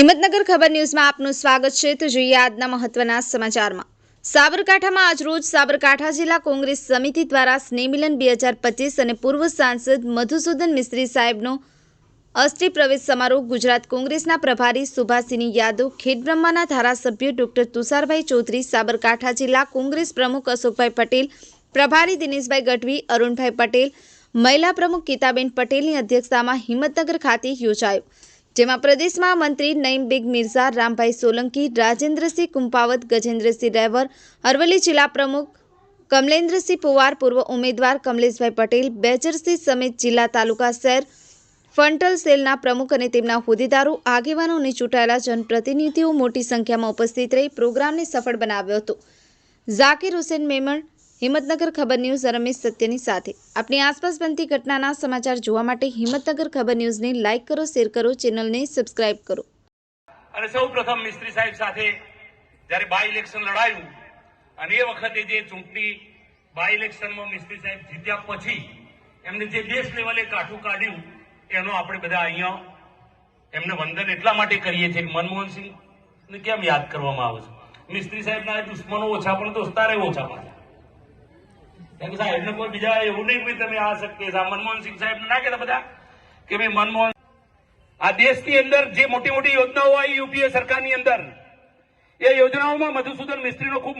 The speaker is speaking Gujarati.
હિંમતનગર ખબર ન્યૂઝમાં આપનું સ્વાગત છે. તો જોઈએ આજના મહત્વના સમાચારમાં. સાબરકાંઠામાં આજરોજ સાબરકાંઠા જિલ્લા કોંગ્રેસ સમિતિ દ્વારા સ્નેહમિલન બે હજાર પચીસ અને પૂર્વ સાંસદ મધુસૂદન મિસ્ત્રી સાહેબનો અસ્થિ પ્રવેશ સમારોહ ગુજરાત કોંગ્રેસના પ્રભારી સુભાષિની યાદવ ખેડબ્રહ્માના ધારાસભ્ય ડોક્ટર તુષારભાઈ ચૌધરી, સાબરકાંઠા જિલ્લા કોંગ્રેસ પ્રમુખ અશોકભાઈ પટેલ, પ્રભારી દિનેશભાઈ ગઢવી, અરુણભાઈ પટેલ, મહિલા પ્રમુખ ગીતાબેન પટેલની અધ્યક્ષતામાં હિંમતનગર ખાતે યોજાયો. જેમાં પ્રદેશમાં મંત્રી નઈમ બેગ મિર્ઝા, રામભાઈ સોલંકી, રાજેન્દ્રસિંહ કુંપાવત, ગજેન્દ્રસિંહ રહેવર અરવલ્લી જિલ્લા પ્રમુખ કમલેન્દ્રસિંહ પુવાર, પૂર્વ ઉમેદવાર કમલેશભાઈ પટેલ બેજરસિંહ સમેત જિલ્લા તાલુકા શહેર ફંટલ સેલના પ્રમુખ અને તેમના હોદ્દેદારો આગેવાનો અને ચૂંટાયેલા જનપ્રતિનિધિઓ મોટી સંખ્યામાં ઉપસ્થિત રહી પ્રોગ્રામને સફળ બનાવ્યો હતો. ઝાકીર હુસેન મેમણ હિંમતનગર ખબર ન્યૂઝ રમેશ સત્યની સાથે. આપણી આસપાસ બનતી ઘટનાના સમાચાર જોવા માટે હિંમતનગર ખબર ન્યૂઝને લાઇક કરો, શેર કરો, ચેનલને સબસ્ક્રાઇબ કરો. અને સૌ પ્રથમ મિસ્ત્રી સાહેબ સાથે જ્યારે બાય ઇલેક્શન લડાયું અને એ વખતે જે ચૂંટણી બાય ઇલેક્શનમાં મિસ્ત્રી સાહેબ જીત્યા પછી એમને જે દેશ લેવલે કાઠું કાઢ્યું, એનો આપણે બધા અહીંયા એમને વંદન એટલા માટે કરીએ છીએ કે મનમોહન સિંહ કેમ યાદ કરવામાં આવે છે? મિસ્ત્રી સાહેબના દુશ્મનો ઓછા પણ દોસ્તારે ઓછા પાછા કેમ કે સાહેબને કોઈ બીજા એવું નહીં કે તમે આ શકતે છે. આ મનમોહન સિંહ સાહેબ ના કહેતા બધા કે ભાઈ મનમોહન આ દેશની અંદર જે મોટી મોટી યોજનાઓ આવી યુપીએ સરકારની અંદર, એ યોજનાઓમાં મધુસૂદન મિસ્ત્રીનો ખૂબ